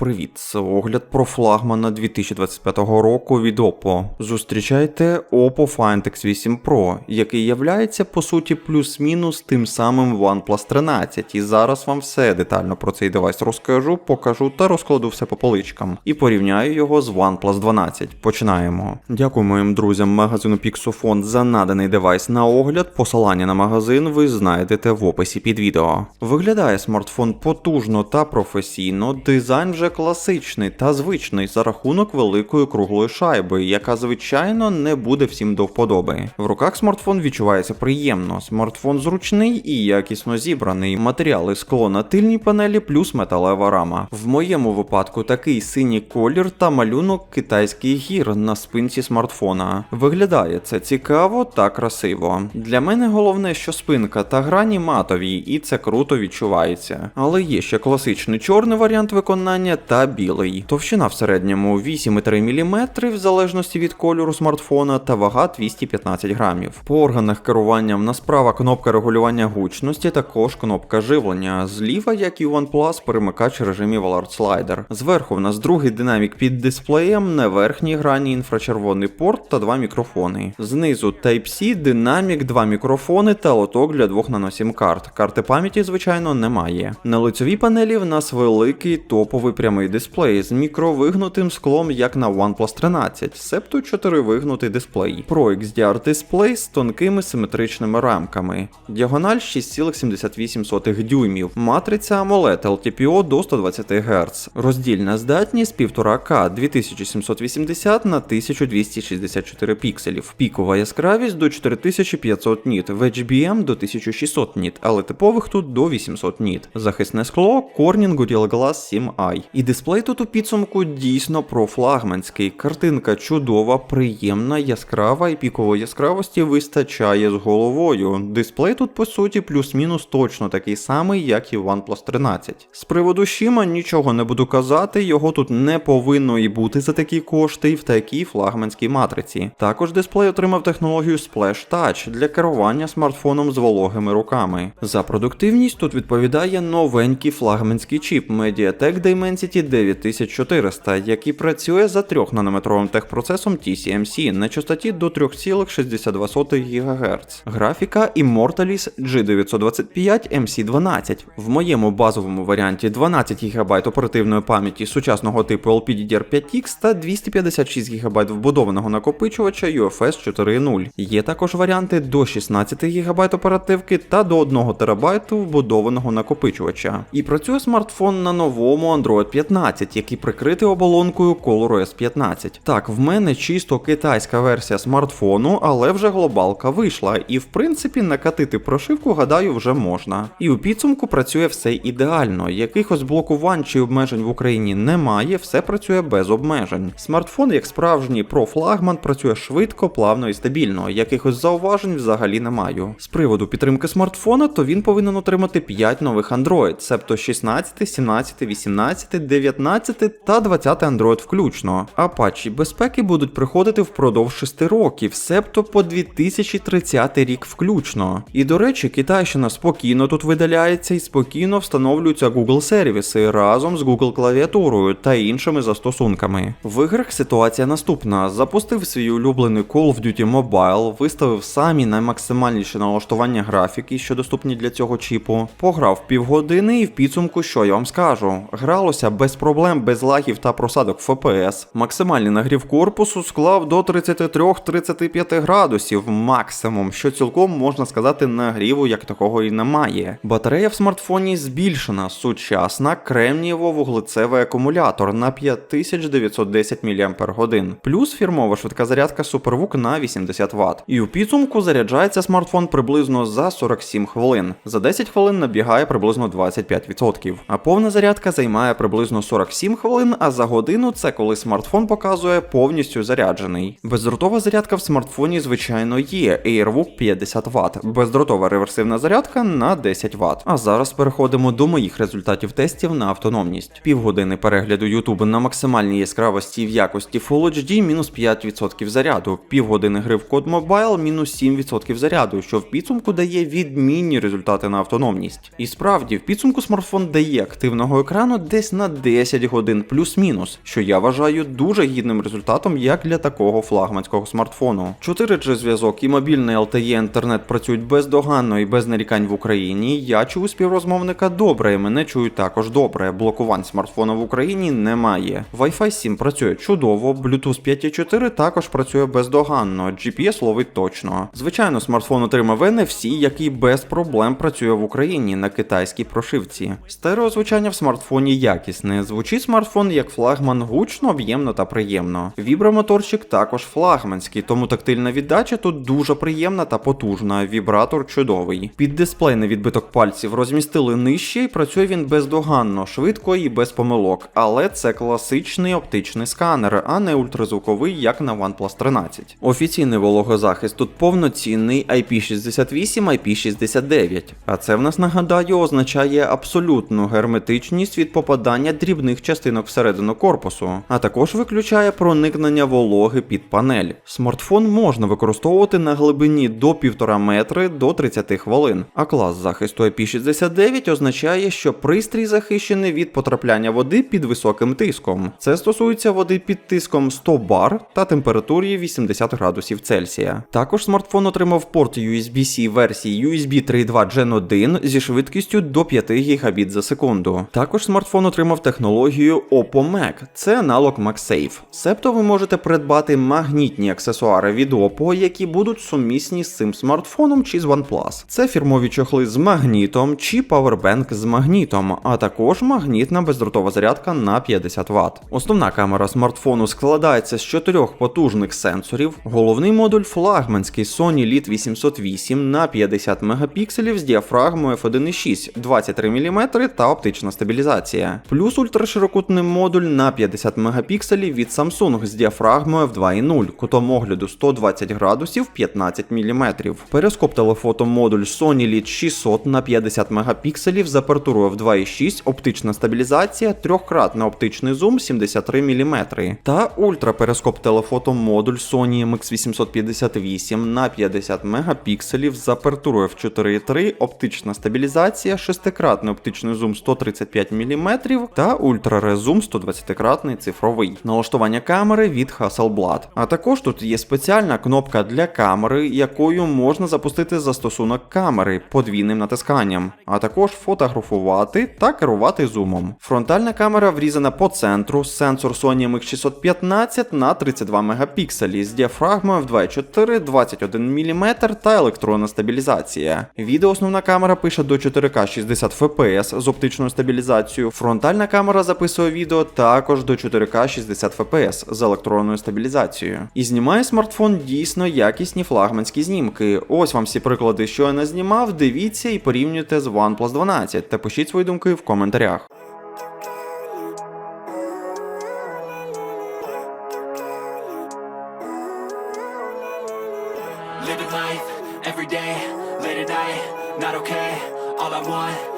Привіт, це огляд про флагмана 2025 року від Oppo. Зустрічайте Oppo Find X8 Pro, який являється по суті плюс-мінус тим самим OnePlus 13. І зараз вам все детально про цей девайс розкажу, покажу та розкладу все по поличкам. І порівняю його з OnePlus 12. Починаємо. Дякую моїм друзям магазину Pixofon за наданий девайс на огляд. Посилання на магазин ви знайдете в описі під відео. Виглядає смартфон потужно та професійно, дизайн вже класичний та звичний за рахунок великої круглої шайби, яка звичайно не буде всім до вподоби. В руках смартфон відчувається приємно. Смартфон зручний і якісно зібраний. Матеріали скло на тильній панелі плюс металева рама. В моєму випадку такий синій колір та малюнок китайський гір на спинці смартфона. Виглядає це цікаво та красиво. Для мене головне, що спинка та грані матові, і це круто відчувається. Але є ще класичний чорний варіант виконання та білий. Товщина в середньому 8,3 мм в залежності від кольору смартфона та вага 215 грамів. По органах керування в нас права кнопка регулювання гучності, також кнопка живлення. Зліва, як і OnePlus, перемикач режимів Alert Slider. Зверху в нас другий динамік під дисплеєм, на верхній грані інфрачервоний порт та два мікрофони. Знизу Type-C, динамік, два мікрофони та лоток для двох наносім карт. Карти пам'яті, звичайно, немає. На лицевій панелі в нас великий топовий прямий дисплей з мікровигнутим склом, як на OnePlus 13, себто 4 вигнутий дисплей. Pro XDR дисплей з тонкими симетричними рамками. Діагональ 6,78 дюймів. Матриця AMOLED LTPO до 120 Гц. Роздільна здатність 1,5К 2780 на 1264 пікселів. Пікова яскравість до 4500 ніт, в HBM до 1600 ніт, але типових тут до 800 ніт. Захисне скло Corning Gorilla Glass 7i. І дисплей тут у підсумку дійсно профлагманський. Картинка чудова, приємна, яскрава і пікової яскравості вистачає з головою. Дисплей тут по суті плюс-мінус точно такий самий, як і OnePlus 13. З приводу Шіма нічого не буду казати, його тут не повинно і бути за такі кошти і в такій флагманській матриці. Також дисплей отримав технологію Splash Touch для керування смартфоном з вологими руками. За продуктивність тут відповідає новенький флагманський чіп MediaTek Dimensity 9400, який працює за 3 нанометровим техпроцесом TCMC на частоті до 3,62 ГГц. Графіка Immortalis G925 MC12. В моєму базовому варіанті 12 ГБ оперативної пам'яті сучасного типу LPDDR5X та 256 ГБ вбудованого накопичувача UFS 4.0. Є також варіанти до 16 ГБ оперативки та до 1 ТБ вбудованого накопичувача. І працює смартфон на новому Android 15, який прикритий оболонкою ColorOS 15. Так, в мене чисто китайська версія смартфону, але вже глобалка вийшла, і в принципі накатити прошивку, гадаю, вже можна. І у підсумку працює все ідеально. Якихось блокувань чи обмежень в Україні немає, все працює без обмежень. Смартфон, як справжній профлагман, працює швидко, плавно і стабільно. Якихось зауважень взагалі не маю. З приводу підтримки смартфона, то він повинен отримати 5 нових Android, себто 16, 17, 18, 19 та 20 Android включно. А патчі безпеки будуть приходити впродовж 6 років, себто по 2030 рік включно. І до речі, Китайщина спокійно тут видаляється і спокійно встановлюються Google сервіси разом з Google клавіатурою та іншими застосунками. В іграх ситуація наступна: запустив свій улюблений Call of Duty Mobile, виставив самі наймаксимальніші налаштування графіки, що доступні для цього чіпу, пограв півгодини і в підсумку, що я вам скажу, гралося без проблем, без лагів та просадок FPS. Максимальний нагрів корпусу склав до 33-35 градусів максимум, що цілком можна сказати нагріву як такого і немає. Батарея в смартфоні збільшена, сучасна кремнієво-вуглецевий акумулятор на 5910 мАч, плюс фірмова швидка зарядка SuperVOOC на 80 Вт. І у підсумку заряджається смартфон приблизно за 47 хвилин. За 10 хвилин набігає приблизно 25%. А повна зарядка займає приблизно 47 хвилин, а за годину це коли смартфон показує повністю заряджений. Бездротова зарядка в смартфоні, звичайно, є AirVook 50 Вт, бездротова реверсивна зарядка на 10 Вт. А зараз переходимо до моїх результатів тестів на автономність. Півгодини перегляду YouTube на максимальній яскравості в якості Full HD мінус 5% заряду, півгодини гри в код Mobile мінус 7% заряду, що в підсумку дає відмінні результати на автономність. І справді, в підсумку смартфон дає активного екрану десь на на 10 годин плюс-мінус, що я вважаю дуже гідним результатом як для такого флагманського смартфону. 4G зв'язок і мобільний LTE інтернет працюють бездоганно і без нарікань в Україні. Я чую співрозмовника добре, і мене чують також добре. Блокувань смартфона в Україні немає. Wi-Fi 7 працює чудово, Bluetooth 5.4 також працює бездоганно, GPS ловить точно. Звичайно, смартфон отримав NFC, який без проблем працює в Україні на китайській прошивці. Стереозвучання в смартфоні якісне. Звучить смартфон як флагман гучно, об'ємно та приємно. Вібромоторчик також флагманський, тому тактильна віддача тут дуже приємна та потужна. Вібратор чудовий. Під дисплей відбиток пальців розмістили нижче і працює він бездоганно, швидко і без помилок. Але це класичний оптичний сканер, а не ультразвуковий, як на OnePlus 13. Офіційний вологозахист тут повноцінний IP68, IP69. А це в нас нагадаю означає абсолютну герметичність від попадання дрібних частинок всередину корпусу, а також виключає проникнення вологи під панель. Смартфон можна використовувати на глибині до 1,5 метри до 30 хвилин. А клас захисту IP69 означає, що пристрій захищений від потрапляння води під високим тиском. Це стосується води під тиском 100 бар та температурі 80 градусів Цельсія. Також смартфон отримав порт USB-C версії USB 3.2 Gen 1 зі швидкістю до 5 Гбіт за секунду. Також смартфон отримав технологію Oppo Mac, це аналог MagSafe. Себто ви можете придбати магнітні аксесуари від Oppo, які будуть сумісні з цим смартфоном чи з OnePlus. Це фірмові чохли з магнітом чи павербенк з магнітом, а також магнітна бездротова зарядка на 50 Вт. Основна камера смартфону складається з чотирьох потужних сенсорів. Головний модуль флагманський Sony Lit 808 на 50 мегапікселів з діафрагмою f1.6 23 мм та оптична стабілізація. Плюс ультраширокутний модуль на 50 мегапікселів від Samsung з діафрагмою в 2.0, кутом огляду 120 градусів 15 мм. Перископ телефото модуль Sony Lit 600 на 50 мегапікселів з апертурою в 2.6, оптична стабілізація, трьохкратний оптичний зум 73 мм. Та ультраперископ телефото модуль Sony MX858 на 50 мегапікселів з апертурою в 4.3, оптична стабілізація, шестикратний оптичний зум 135 мм та ультрарезум 120-кратний цифровий. Налаштування камери від Hasselblad. А також тут є спеціальна кнопка для камери, якою можна запустити застосунок камери подвійним натисканням, а також фотографувати та керувати зумом. Фронтальна камера врізана по центру, сенсор Sony MX615 на 32 мегапікселі з діафрагмою в 2.4, 21 мм та електронна стабілізація. Відео основна камера пише до 4К 60 FPS з оптичною стабілізацією. Фронтальна камера записує відео також до 4К 60 FPS з електронною стабілізацією. І знімає смартфон дійсно якісні флагманські знімки. Ось вам всі приклади, що я назнімав. Дивіться і порівнюйте з OnePlus 12 та пишіть свої думки в коментарях. Living life every day, late at night, not okay. All I want,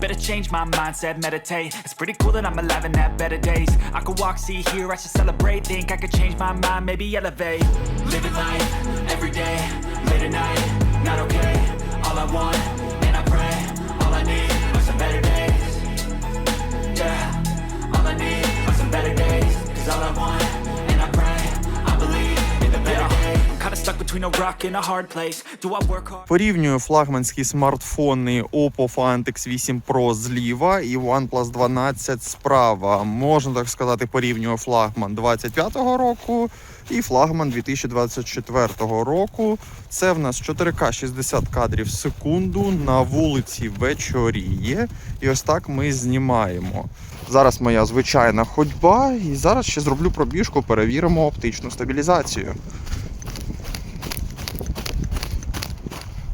Better change my mindset, meditate. It's pretty cool that I'm alive and have better days. I could walk, see, hear, I should celebrate. Think I could change my mind, maybe elevate. Living life every day, late at night, not okay. All I want, Порівнюю флагманські смартфони Oppo Find X8 Pro зліва і OnePlus 12 справа. Можна так сказати, порівнюю флагман 25-го року і флагман 2024 року. Це в нас 4К 60 кадрів в секунду. На вулиці вечоріє. І ось так ми знімаємо. Зараз моя звичайна ходьба, і зараз ще зроблю пробіжку, перевіримо оптичну стабілізацію.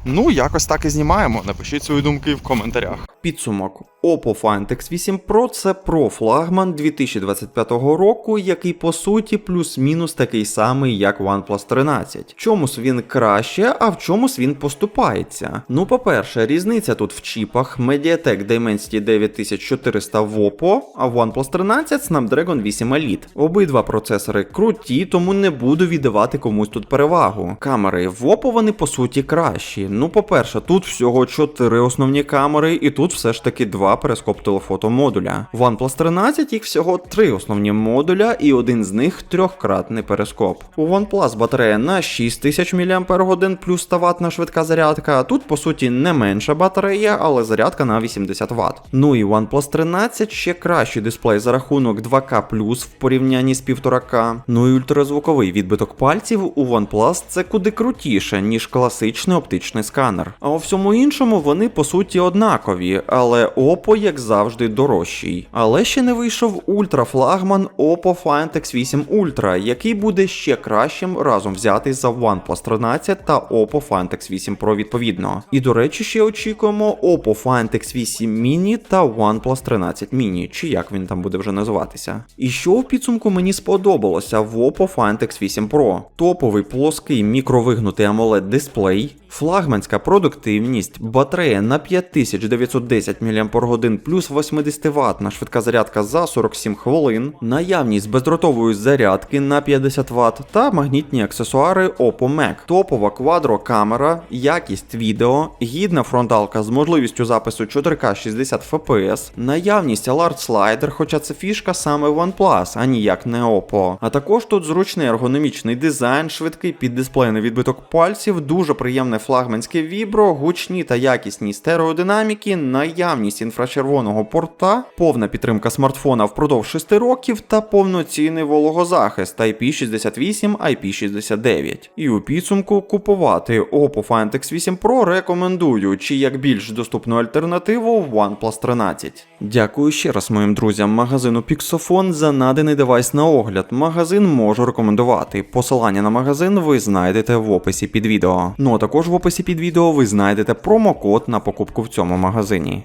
Ну, якось так і знімаємо. Напишіть свої думки в коментарях. Підсумок. Oppo Find X8 Pro це про флагман 2025 року, який по суті плюс-мінус такий самий, як OnePlus 13. В чомусь він краще, а в чомусь він поступається. Ну, по-перше, різниця тут в чіпах Mediatek Dimensity 9400 в Oppo, а в OnePlus 13 Snapdragon 8 Elite. Обидва процесори круті, тому не буду віддавати комусь тут перевагу. Камери в Oppo вони по суті кращі. Ну, по-перше, тут всього 4 основні камери, і тут все ж таки два перископ телефото модуля. В OnePlus 13 їх всього 3 основні модуля, і один з них трьохкратний перископ. У OnePlus батарея на 6000 мАч плюс 100 ватна швидка зарядка. Тут по суті не менша батарея, але зарядка на 80 Вт. Ну і OnePlus 13 ще кращий дисплей за рахунок 2К в порівнянні з 1,5К. Ну і ультразвуковий відбиток пальців у OnePlus це куди крутіше, ніж класичний оптичний сканер. А у всьому іншому вони по суті однакові, але Oppo, як завжди, дорожчий. Але ще не вийшов ультрафлагман Oppo Find X8 Ultra, який буде ще кращим разом взятий за OnePlus 13 та Oppo Find X8 Pro відповідно. І до речі, ще очікуємо Oppo Find X8 Mini та OnePlus 13 Mini, чи як він там буде вже називатися. І що в підсумку мені сподобалося в Oppo Find X8 Pro? Топовий плоский мікровигнутий AMOLED дисплей, флагманська продуктивність, батарея на 5910 мАч плюс 80 ватна швидка зарядка за 47 хвилин, наявність бездротової зарядки на 50 Вт та магнітні аксесуари Oppo Mac, топова квадрокамера, якість відео, гідна фронталка з можливістю запису 4К 60 FPS, наявність Alert Slider, хоча це фішка саме OnePlus, а ніяк не Oppo. А також тут зручний ергономічний дизайн, швидкий піддисплейний відбиток пальців, дуже приємне флагманське вібро, гучні та якісні стереодинаміки, наявність інфрачервоного порта, повна підтримка смартфона впродовж 6 років та повноцінний вологозахист IP68, IP69. І у підсумку купувати Oppo Find X8 Pro рекомендую, чи як більш доступну альтернативу OnePlus 13. Дякую ще раз моїм друзям магазину Pixofon за наданий девайс на огляд. Магазин можу рекомендувати. Посилання на магазин ви знайдете в описі під відео. Ну а також в описі під відео ви знайдете промокод на покупку в цьому магазині.